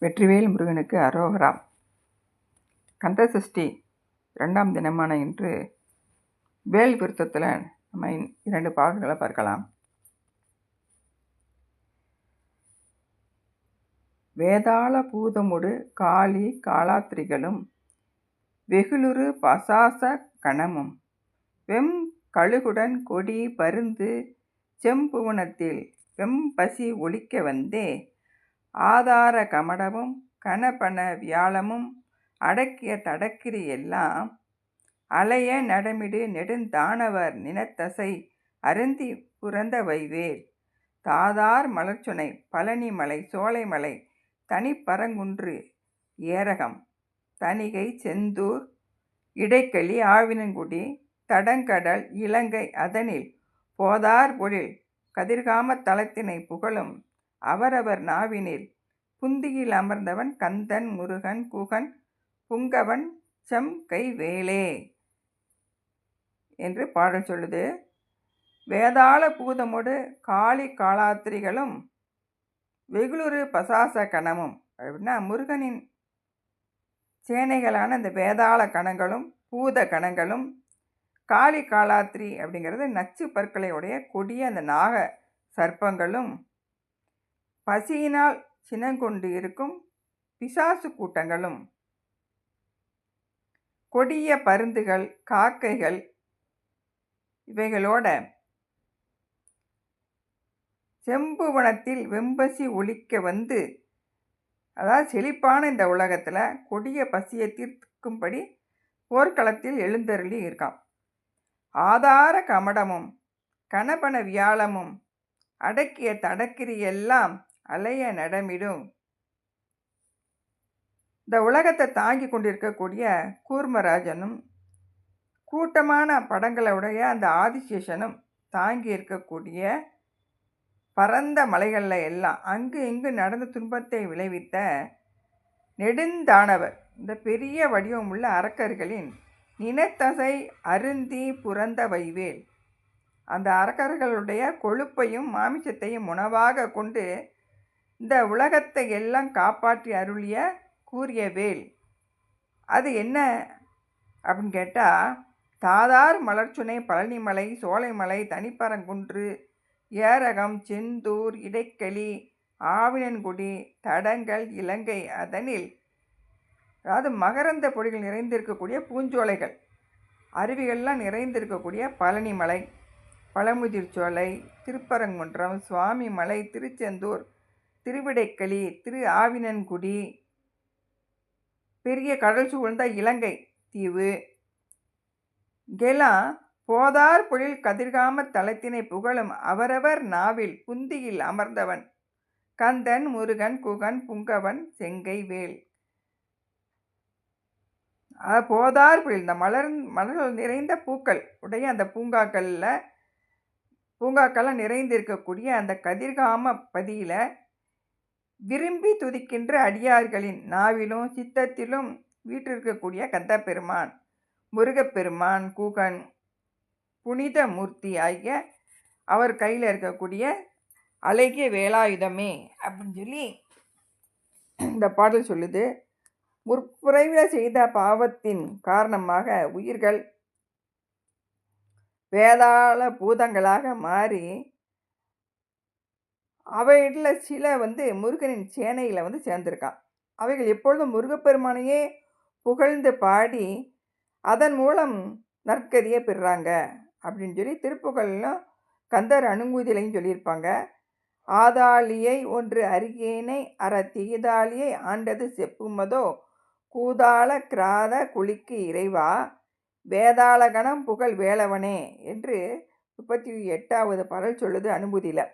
வெற்றிவேல் முருகனுக்கு அரோகரா. கந்தசஷ்டி ரெண்டாம் தினமான இன்று வேல் விருத்தத்தில் நம்ம இரண்டு பாடல்களை பார்க்கலாம். வேதாள பூதமுடு காளி காலாத்திரிகளும் வெகுளுரு பசாச கணமும். வெம் கழுகுடன் கொடி பருந்து செம்புவனத்தில் வெம்பசி ஒழிக்க வந்தே. ஆதார கமடமும் கனபன வியாழமும் அடக்கிய தடக்கிரி எல்லாம் அலைய நடமிடு நெடுந்தானவர் நினத்தசை அருந்தி புறந்த வைவேல் தாதார் மலர்ச்சுனை பழனிமலை சோலைமலை தனிப்பரங்குன்று ஏரகம் தணிகை செந்தூர் இடைக்களி ஆவினங்குடி தடங்கடல் இலங்கை அதனில் போதார் பொழில் கதிர்காம தளத்தினை புகழும் அவரவர் நாவினில் புந்தியில் அமர்ந்தவன் கந்தன் முருகன் குகன் புங்கவன் செம் கை வேலே என்று பாடல் சொல்லுது. வேதாள பூதமோடு காளி காளாத்திரிகளும் வெகுளுரு பசாச கணமும் அப்படின்னா முருகனின் சேனைகளான இந்த வேதாள கணங்களும் பூத கணங்களும் காளி காளாத்திரி அப்படிங்கிறது நச்சு பற்களை உடைய கொடிய அந்த நாக சர்ப்பங்களும் பசியினால் சினங்கொண்டு இருக்கும் பிசாசு கூட்டங்களும். கொடிய பருந்துகள் காக்கைகள் இவைகளோட செம்புவனத்தில் வெம்பசி ஒழிக்க வந்து அதாவது செழிப்பான இந்த உலகத்தில் கொடிய பசியை தீர்க்கும்படி போர்க்களத்தில் எழுந்தருளி இருக்கான் ஆதார கமடமும் கணபன வியாழமும் அடக்கிய தடக்கிரி எல்லாம் அலைய நடமிடும். இந்த உலகத்தை தாங்கி கொண்டிருக்கக்கூடிய கூர்மராஜனும் கூட்டமான படங்களுடைய அந்த ஆதிசேஷனும் தாங்கி இருக்கக்கூடிய பரந்த மலைகளில் எல்லாம் அங்கு இங்கு நடந்த துன்பத்தை விளைவித்த நெடுந்தானவர். இந்த பெரிய வடிவம் உள்ள அரக்கர்களின் நினத்தசை அருந்தி புறந்த வைவேல். அந்த அரக்கர்களுடைய கொழுப்பையும் மாமிசத்தையும் உணவாக கொண்டு இந்த உலகத்தை எல்லாம் காப்பாற்றி அருளிய கூறிய வேல் அது என்ன? அப்படின்னு கேட்டால் தாதார் மலர்ச்சுனை பழனிமலை சோலைமலை தனிப்பரங்குன்று ஏரகம் செந்தூர் இடைக்களி ஆவினன்குடி தடங்கல் இலங்கை அதனில் அதாவது மகரந்த பொடிகள் நிறைந்திருக்கக்கூடிய பூஞ்சோலைகள் அருவிகள்லாம் நிறைந்திருக்கக்கூடிய பழனிமலை பழமுதிர்ச்சோலை திருப்பரங்குன்றம் சுவாமிமலை திருச்செந்தூர் திருவிடைக்களி திரு ஆவினன்குடி பெரிய கடல் சூழ்ந்த இலங்கை தீவு. இங்கெல்லாம் போதார் பொழில் கதிர்காம தலத்தினை புகழும் அவரவர் நாவில் புந்தியில் அமர்ந்தவன். கந்தன் முருகன் குகன் புங்கவன் செங்கை வேல். போதார் பொழில் இந்த மலர் மலர்கள் நிறைந்த பூக்கள் உடைய அந்த பூங்காக்களில் பூங்காக்கள்லாம் நிறைந்திருக்கக்கூடிய அந்த கதிர்காம பதியில் விரும்பி துதிக்கின்ற அடியார்களின் நாவிலும் சித்தத்திலும் வீற்றிருக்கக்கூடிய கந்தப்பெருமான் முருகப்பெருமான் கூகன் புனித மூர்த்தி ஆகிய அவர் கையில் இருக்கக்கூடிய அழகிய வேலாயுதமே அப்படின்னு சொல்லி இந்த பாடல் சொல்லுது. முற்புறைவில் செய்த பாவத்தின் காரணமாக உயிர்கள் வேதாள பூதங்களாக மாறி அவைகளில் சில வந்து முருகனின் சேனையில் வந்து சேர்ந்திருக்கான் அவைகள் எப்பொழுதும் முருகப்பெருமானையே புகழ்ந்து பாடி அதன் மூலம் நற்கதியை பெறுறாங்க அப்படின்னு சொல்லி திருப்புகழ்லாம் கந்தர் அணுங்குதிலையும் சொல்லியிருப்பாங்க. ஆதாளியை ஒன்று அருகேனை அற தீதாளியை ஆண்டது செப்புமதோ கூதாள கிராத குளிக்கு இறைவா வேதாளகணம் புகழ் வேலவனே என்று முப்பத்தி எட்டாவது பாடல் சொல்லுது அனுபூதியில்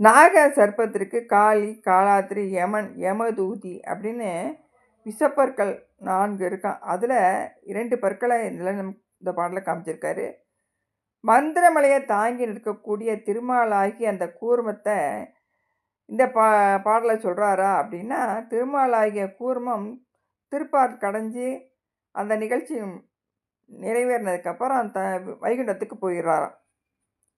நாக சர்ப்பத்திற்கு காளி காலாத்திரி யமன் யமதூதி அப்படின்னு விஷப்பற்கள் நான்கு இருக்கான் அதில் இரண்டு பற்களை இதில் நம் இந்த பாடலில் காமிச்சிருக்காரு. மந்திரமலையை தாங்கி நிற்கக்கூடிய திருமாலாகி அந்த கூர்மத்தை இந்த பா பாடலை சொல்கிறாரா அப்படின்னா திருமாலாகிய கூர்மம் திருப்பார் கடைஞ்சி அந்த நிகழ்ச்சி நிறைவேறினதுக்கப்புறம் த வைகுண்டத்துக்கு போயிடுறாராம்.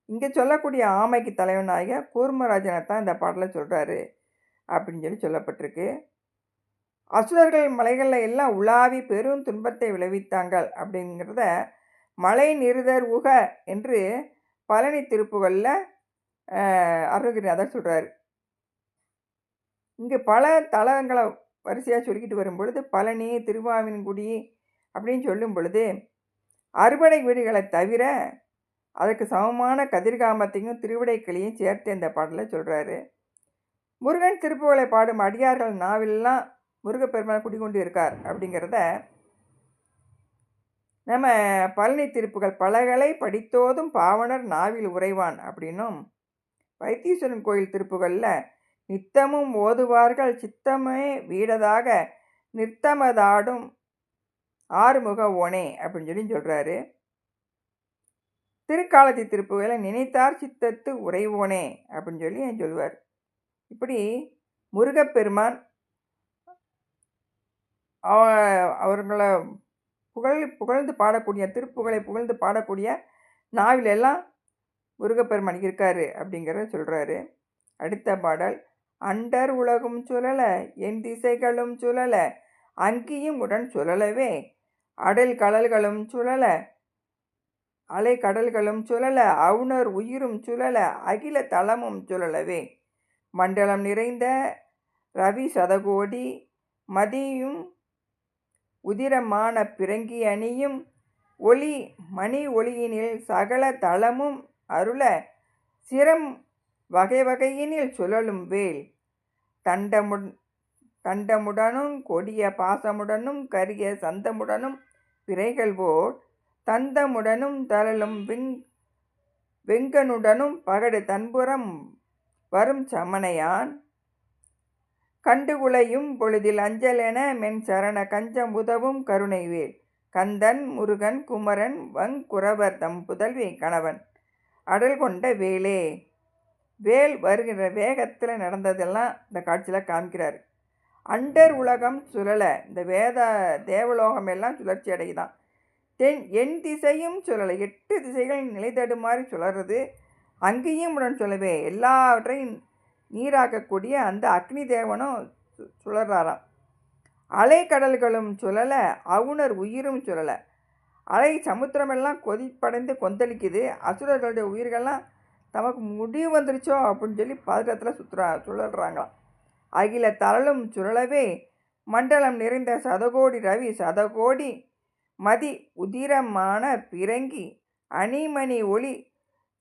இங்கே சொல்லக்கூடிய ஆமைக்கு தலைவனாகிய கூர்மராஜனை தான் இந்த பாடலை சொல்கிறாரு அப்படின்னு சொல்லி சொல்லப்பட்டிருக்கு. அசுரர்கள் மலைகளில் எல்லாம் உலாவி பெரும் துன்பத்தை விளைவித்தாங்கள் அப்படிங்கிறத மலை நிறுதர் உக என்று பழனி திருப்புகளில் அருணகிரிநாதர் சொல்கிறார் இங்கே பல தலங்களை வரிசையாக சொல்லிக்கிட்டு வரும் பொழுது பழனி திருவாவின்குடி அப்படின்னு சொல்லும் பொழுது அறுபடை வீடுகளை தவிர அதற்கு சமமான கதிர்காமத்தையும் திருவிடைக்களையும் சேர்த்து இந்த பாடலில் சொல்கிறாரு முருகன் திருப்புகளை பாடும் அடியார்கள் நாவிலெல்லாம் முருகப்பெருமான் குடிகொண்டு இருக்கார் அப்படிங்கிறத நம்ம பழனி திருப்புகள் பலகளை படித்தோதும் பாவனர் நாவில் உறைவான் அப்படின்னும் வைத்தீஸ்வரன் கோயில் திருப்புகளில் நித்தமும் ஓதுவார்கள் சித்தமே வீடதாக நித்தமதாடும் ஆறுமுக ஓனே அப்படின்னு சொல்லி சொல்கிறாரு திருக்காலத்தி திருப்புகளை நினைத்தார் சித்தத்து உறைவோனே அப்படின்னு சொல்லி சொல்லுவார்? இப்படி முருகப்பெருமான் அவர்களை புகழ் புகழ்ந்து பாடக்கூடிய திருப்புகளை புகழ்ந்து பாடக்கூடிய நாவிலெல்லாம் முருகப்பெருமான் இருக்கார் அப்படிங்கிறத சொல்கிறாரு அடுத்த பாடல் அண்டர் உலகும் சுழல என் திசைகளும் சுழல அங்கியும் உடன் சுழலவே அடல் கடல்களும் சுழல அலை கடல்களும் சுழல அவுணர் உயிரும் சுழல அகில தளமும் சுழலவே. மண்டலம் நிறைந்த ரவி சதகோடி மதியும் உதிரமான பிறங்கி அணியும் ஒளி மணி ஒளியினில் சகல தளமும் அருள சிரம் வகை வகையினில் சுழலும் வேல் தண்டமுடன் தண்டமுடனும் கொடிய பாசமுடனும் கரிய சந்தமுடனும் பிறைகள் போல் தந்தமுடனும் தளலும் வெங் வெங்கனுடனும் பகடு தன்புறம் வரும் சமனையான் கண்டுகுலையும் பொழுதில் அஞ்சலென மென் சரண கஞ்சம் உதவும் கருணைவேல். கந்தன் முருகன் குமரன் வங்குறவர் தம் புதல்வி கணவன். அடல் கொண்ட வேலே. வேல் வருகிற வேகத்தில் நடந்ததெல்லாம் இந்த காட்சியில் காமிக்கிறார் அண்டர் உலகம் சுழலை. இந்த வேத தேவலோகம் எல்லாம் சுழற்சி அடையுதான். தென் என் திசையும் சுழலை எட்டு திசைகள் நிலை தடுமாறி சுழறது. அங்கேயும் உடன் சொல்லவே எல்லாவற்றையும் நீராக்கக்கூடிய அந்த அக்னி தேவனும் சுழறாராம். அலை கடல்களும் சுழல அவுணர் உயிரும் சுழல. அலை சமுத்திரமெல்லாம் கொதிப்படைந்து கொந்தளிக்குது. அசுரர்களுடைய உயிர்கள்லாம் தமக்கு முடிவு வந்துருச்சோ? அப்படின்னு சொல்லி பதட்டத்தில் சுற்றுறா சுழல்றாங்களாம். அகில தரலும் சுழலவே மண்டலம் நிறைந்த சதகோடி ரவி சதகோடி மதி உதிரமான பிறங்கி அணிமணி ஒளி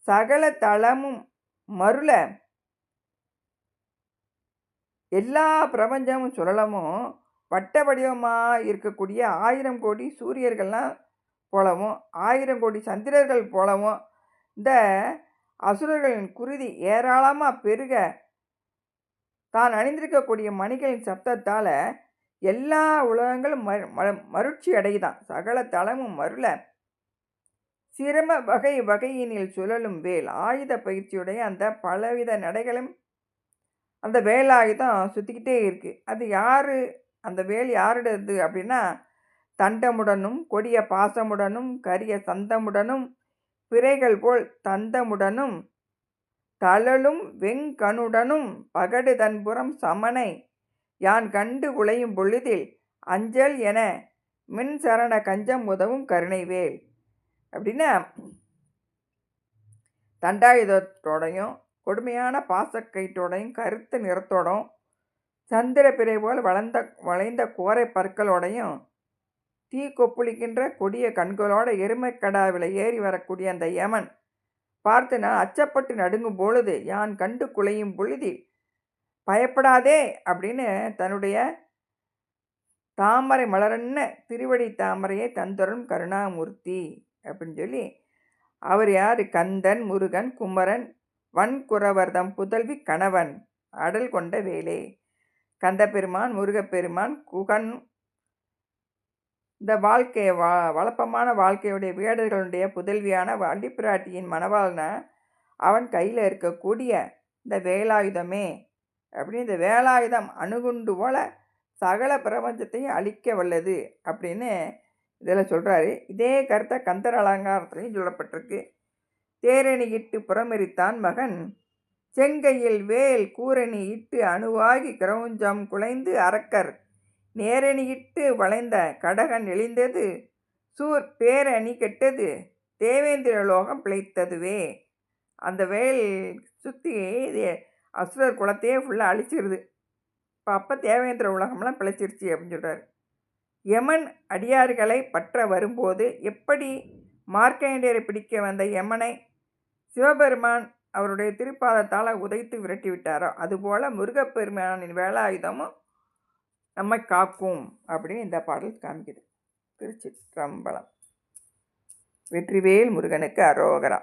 சகல தளமும் மருள. எல்லா பிரபஞ்சமும் சுழலமும் வட்ட வடிவமாக இருக்கக்கூடிய ஆயிரம் கோடி சூரியர்கள்லாம் போலவும் ஆயிரம் கோடி சந்திரர்கள் போலவும் இந்த அசுரர்களின் குருதி ஏராளமாக பெருக. தான் அணிந்திருக்கக்கூடிய மணிகளின் சப்தத்தால் எல்லா உலகங்களும் மறு மருட்சி அடையுதான் சகல தளமும் மருள. சிரம வகை வகையினில் சுழலும் வேல். ஆயுத பயிற்சியுடைய அந்த பலவித நடைகளும் அந்த வேலாயுதம் சுற்றிக்கிட்டே இருக்குது அது யார் அந்த வேல் யாருடையது அப்படின்னா தண்டமுடனும் கொடிய பாசமுடனும் கரிய சந்தமுடனும் பிறைகள் போல் தந்தமுடனும் தளலும் வெங்கனுடனும் பகடு தன்புறம் சமனை. யான் கண்டு உழையும் பொழுதில் அஞ்சல் என மின் சரண கஞ்சம் உதவும் கருணைவேல் அப்படின்னா தண்டாயுதத்தோடையும் கொடுமையான பாசக்கயிற்றோடையும் கருத்த நிறத்தோடும் சந்திர பிறை போல் வளர்ந்த வளைந்த கோரை பற்களோடையும் தீ கொப்புளிக்கின்ற கொடிய கண்களோட எருமைக்கடாவில் ஏறி வரக்கூடிய அந்த யமன் பார்த்து நான் அச்சப்பட்டு நடுங்கும் பொழுது யான் கண்டு குலையும் பொழுதில் பயப்படாதே அப்படின்னு தன்னுடைய தாமரை மலரன்ன திருவடி தாமரையை தந்தரும் கருணாமூர்த்தி அப்படின்னு சொல்லி அவர் யார்? கந்தன் முருகன் குமரன் வன்குறவர்தம் புதல்வி கணவன் அடல் கொண்ட வேலே. கந்தபெருமான் முருகப்பெருமான் குகன் இந்த வாழ்க்கையை வா வளப்பமான வாழ்க்கையுடைய வேடர்களுடைய புதல்வியான வள்ளிப்பிராட்டியின் மணவாளன அவன் கையில் இருக்கக்கூடிய இந்த வேலாயுதமே அப்படின்னு இந்த வேலாயுதம் அணுகுண்டு போல சகல பிரபஞ்சத்தையும் அழிக்க வல்லது அப்படின்னு இதில் சொல்கிறாரு இதே கருத்தை கந்தர் அலங்காரத்துலையும் சொல்லப்பட்டிருக்கு. தேரணியிட்டு புறமெறித்தான் மகன். செங்கையில் வேல் கூரணி இட்டு அணுவாகி கிரௌஞ்சம் குலைந்து அரக்கர். நேரணியிட்டு வளைந்த கடகன் எழிந்தது. சூர் பேரணி கெட்டது. தேவேந்திர லோகம் பிழைத்ததுவே. அந்த வேல் சுற்றி அசுரர் குலத்தையே ஃபுல்லாக அழிச்சிருது. இப்போ அப்போ தேவேந்திர உலகம்லாம் பிழைச்சிருச்சு அப்படின்னு சொல்கிறார் யமன் அடியார்களை பற்ற வரும்போது எப்படி மார்க்கண்டேயரை பிடிக்க வந்த யமனை சிவபெருமான் அவருடைய திருப்பாதத்தால் உதைத்து விரட்டி விட்டாரோ அதுபோல் முருகப்பெருமானின் வேலாயுதமும் நம்மை காக்கும் அப்படின்னு இந்த பாடல் காமிக்குது. திருச்சிற்றம்பலம். வெற்றிவேல் முருகனுக்கு அரோகரா.